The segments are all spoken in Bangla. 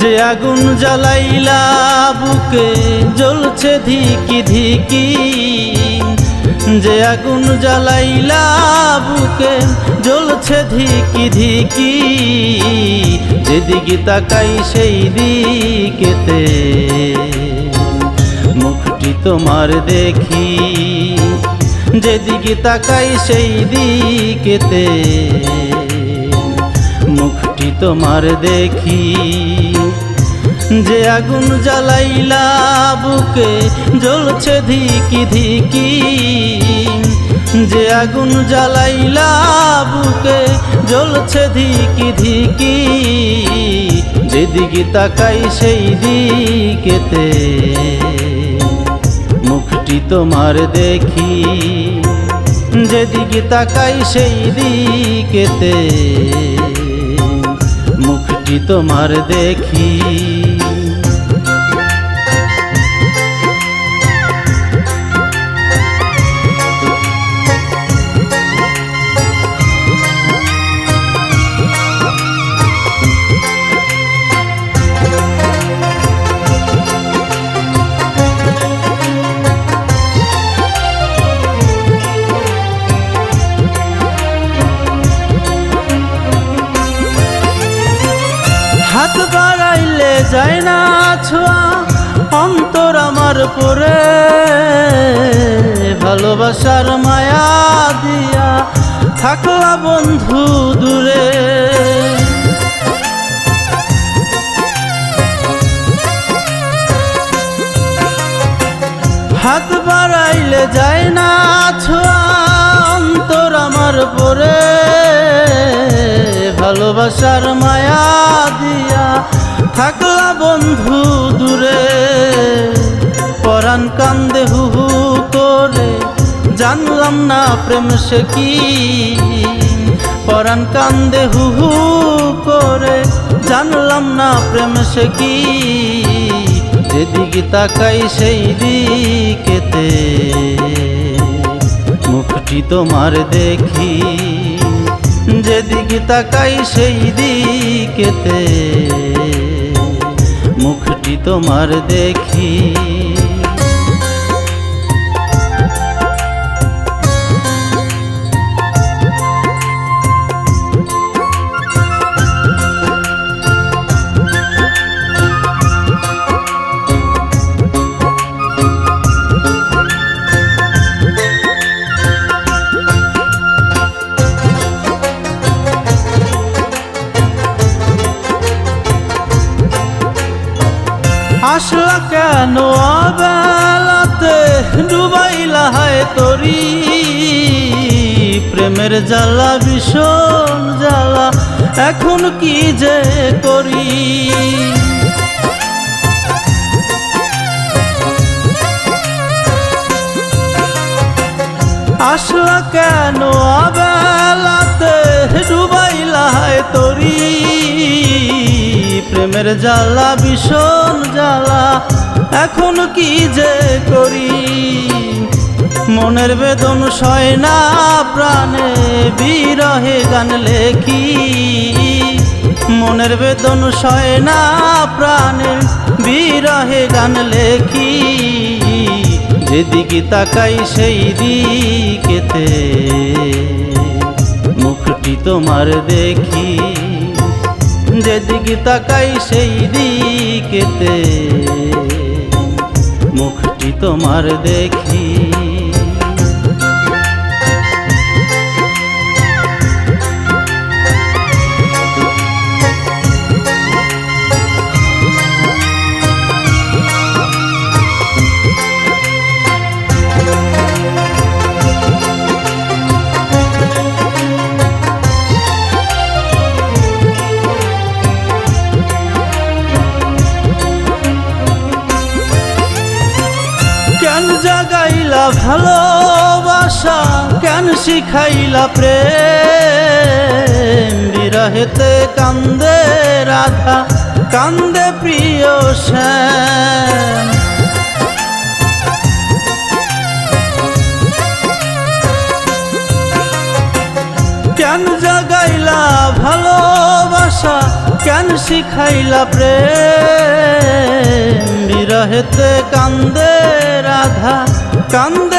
যে আগুন জ্বালাইলা, বুকে জ্বলছে ধিকি ধিকি। যে আগুন জ্বালাইলা, বুকে জ্বলছে ধিকি ধিকি। যেদিকে তাকাই সেই দিকেতে মুখটি তোমার দেখি। যেদিকে তাকাই সেই দিকেতে মুখটি তোমার দেখি। যে আগুন জ্বালাইলা বুকে, জ্বলছে ধিকি ধিকি। যে আগুন জ্বালাইলা বুকে, জ্বলছে ধিকি ধিকি। যেদিকে তাকাই সেই দিকেতে মুখটি তোমার দেখি। যেদিকে তাকাই সেই দিকেতে মুখটি তোমার দেখি। যায় না ছোঁয়া, অন্তর আমার পরে। ভালোবাসার মায়া দিয়া থাকলা বন্ধু দূরে। হাত বাড়াইলে যায় না ছোঁয়া, অন্তর আমার পরে। ভালোবাসার মায়া দিয়া থাকলা বন্ধু দূরে, পরাণ কান্দে হু হু করে। জানলাম না প্রেম সে কি। পরাণ কান্দে হু হু করে, জানলাম না প্রেম সে কি। যেদিকে তাকাই সেই দিকেতে, মুখটি তোমার দেখি। যেদিকে তাকাই সেই দিকেতে তোমার দেখি। আসলা কেন বেলাতে ডুবাইলা হায় তরি। প্রেমের জ্বালা, ভীষণ জ্বালা, এখন কি যে করি? আসলা কেন বেলাতে ডুবাইলা হায় তরি। প্রেমের জ্বালা, ভীষণ জ্বালা। এখন কি যে করি? মনের বেদন সয় না, প্রাণে বিরহে গান লেখি। মনের বেদন সয় না, প্রাণে বিরহে গান লেখি। যেদিকে তাকাই সেই দিকেতে মুখটি তোমার দেখি। যেদিকে তাকাই সেই দিকেতে। মুখটি তোমার দেখি ভালোবাসা কেন শিখাইলা প্রেম? বিরহেতে কান্দে রাধা, কান্দে প্রিয় শ্যাম। কেন জাগাইলা ভালোবাসা? কেন শিখাইলা প্রেম? বিরহেতে কান্দে রাধা, কান্দে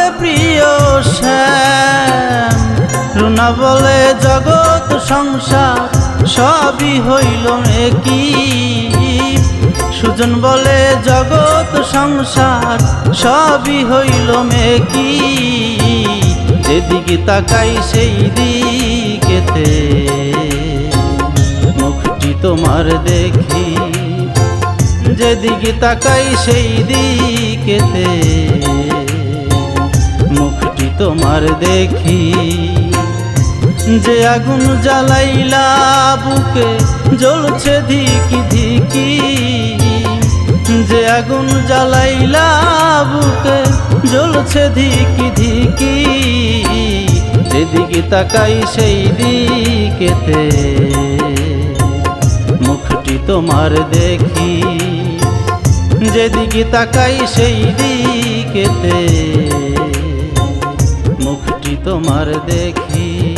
বলে, জগৎ, সংসার, সবই হইল কি সুজন বলে, জগৎ, সংসার, সবই হইল কি যেদিকে তাকাই সেই দিকেতে মুখটি তোমার দেখি। যেদিকে তাকাই সেই দিকেতে মুখটি তোমার দেখি। যে আগুন জ্বালাইলা, বুকে জ্বলছে ধিকি ধিকি। যে আগুন জ্বালাইলা, বুকে জ্বলছে ধিকি ধিকি। যেদিকে তাকাই সেই দিকেতে মুখটি তোমার দেখি। যেদিকে তাকাই সেই দিকেতে মুখটি তোমার দেখি।